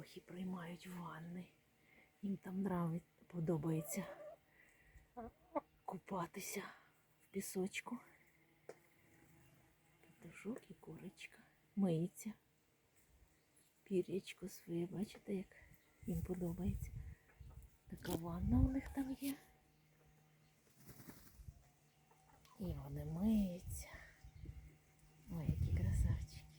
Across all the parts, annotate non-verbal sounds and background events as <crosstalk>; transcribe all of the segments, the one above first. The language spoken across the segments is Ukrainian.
Кохи приймають ванни. Їм там нравить, подобається купатися в пісочку. Петушок і курочка. Миється. Пір'ячко своє, бачите, як їм подобається. Така ванна у них там є. І вони миються. Ой, які красавчики.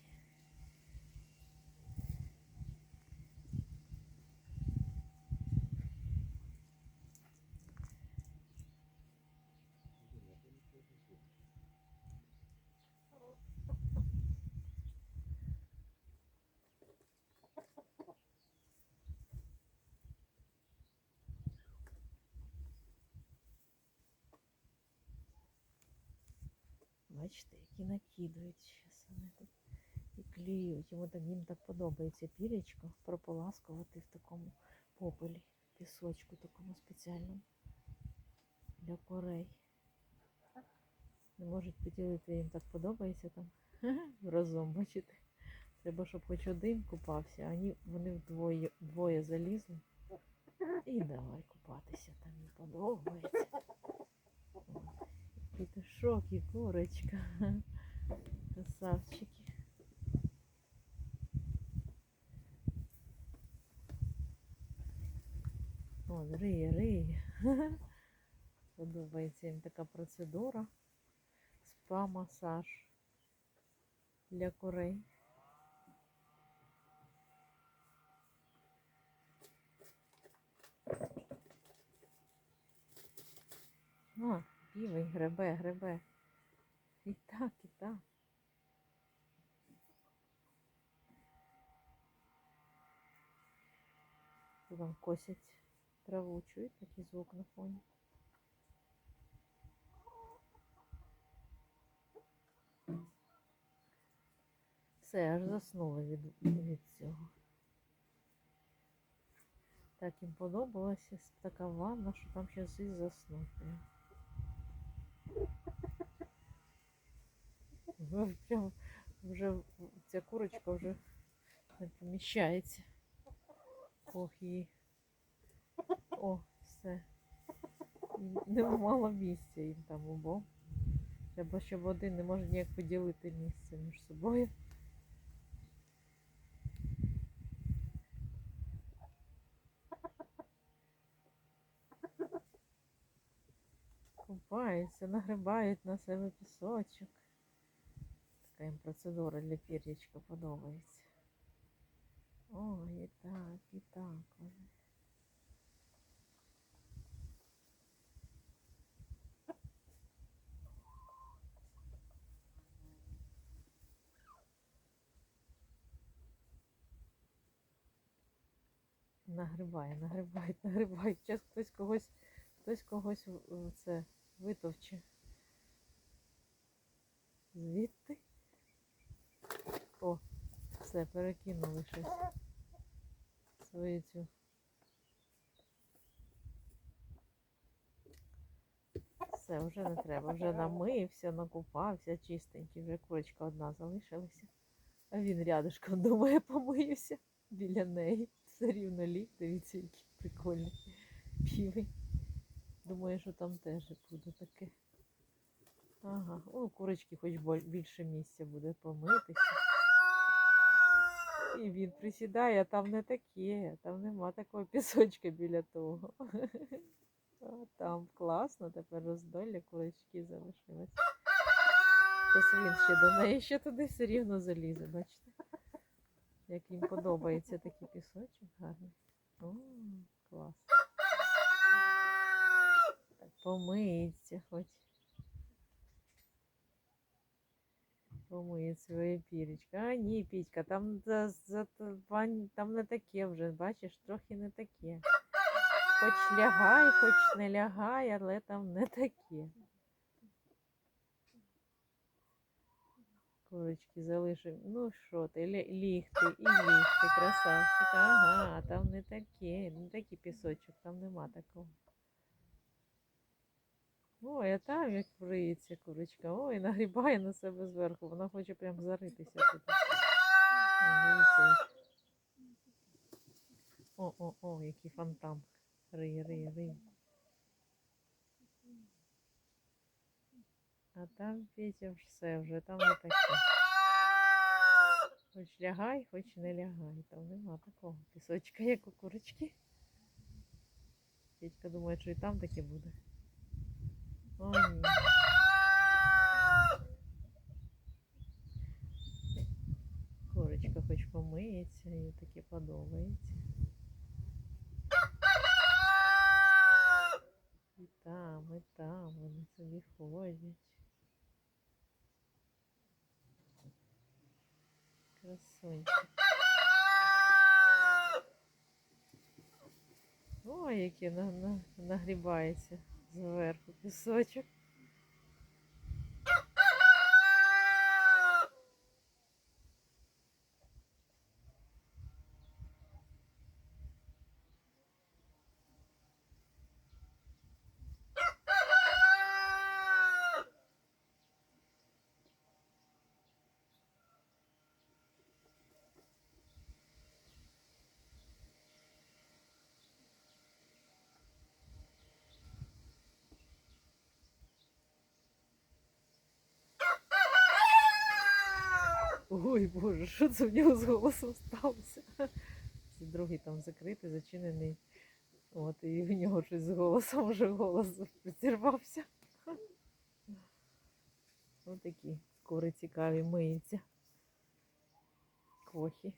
Які накидують вони тут і кліють. Йому так їм так подобається пірячко прополаскувати в такому попелі, пісочку такому спеціальному для корей. <laughs> Не можуть поділити, їм так подобається там разом, бачите. Треба, щоб хоч один купався, а вони вдвоє, двоє залізли. І давай купатися, там їм подобається. Петушок і курочка. <laughs> Красавчики. О, риє, риє. Подобається їм така процедура. Спа-масаж для курей. О, півень гребе, гребе. І так, і так. Там косять траву, чують такий звук на фоні. Все, аж заснули від, від цього. Так їм подобалася така ванна, що там зараз і заснуть. Прям. Ну, вже ця курочка вже не поміщається. Ох її. О, все. Не мало місця їм там обом. Треба, щоб один не може ніяк поділити місце між собою. Купаються, нагрибають на себе пісочок. Така їм процедура для пір'ячка подобається. Ой, і так, і так. вони. Нагрибає, нагрибають, нагрибають. Зараз хтось когось, хтось когось це витовче. Звідти. О, все, перекинули щось. Свою цю. Все, вже не треба. Вже намився, накупався, чистенький, вже курочка одна залишилася. А він рядышком <laughs> думає, помиюся біля неї. Все рівно ліг, дивіться, який прикольний півень. Думаю, що там теж буде таке. Ага, у курочки хоч більше місця буде помитися. І він присідає, а там не таке, там нема такого пісочка біля того. <laughs> Там класно, тепер роздолля курочки залишилось. Зараз він ще до неї ще туди все рівно залізе, бачите? Як їм подобається такий пісочок гарний. О, клас. Помиється хоч. Помиє своє пірічка. А ні, Пітька, там, за, за, там не таке вже, бачиш, трохи не таке. Хоч лягай, хоч не лягай, але там не таке. Курочки залишив. Ну що ти, лі- лігти і лігти, красавчик. Ага, там не таке, не такий пісочок, там нема такого. Ой, а там як бриється курочка. Ой, нагрібає на себе зверху. Вона хоче прям заритися туди. Ой, дивіться, як. О, о, о, який фонтан. Рий, рий, рий. А там Петя все вже, там не таке. Хоч лягай, хоч не лягай. Там нема такого пісочка, як у курочки. Петька думає, що і там таке буде. О, ні. Курочка хоч помиється, їй таке подобається. І там, і там вони собі ходять. Красунчик. Ой, на, нагрібається зверху пісочок. Ой, Боже, що це в нього з голосом сталося? Це другий там закритий, зачинений. От, і в нього щось з голосом вже голос зірвався. Ось такі кури цікаві миються. Квохи.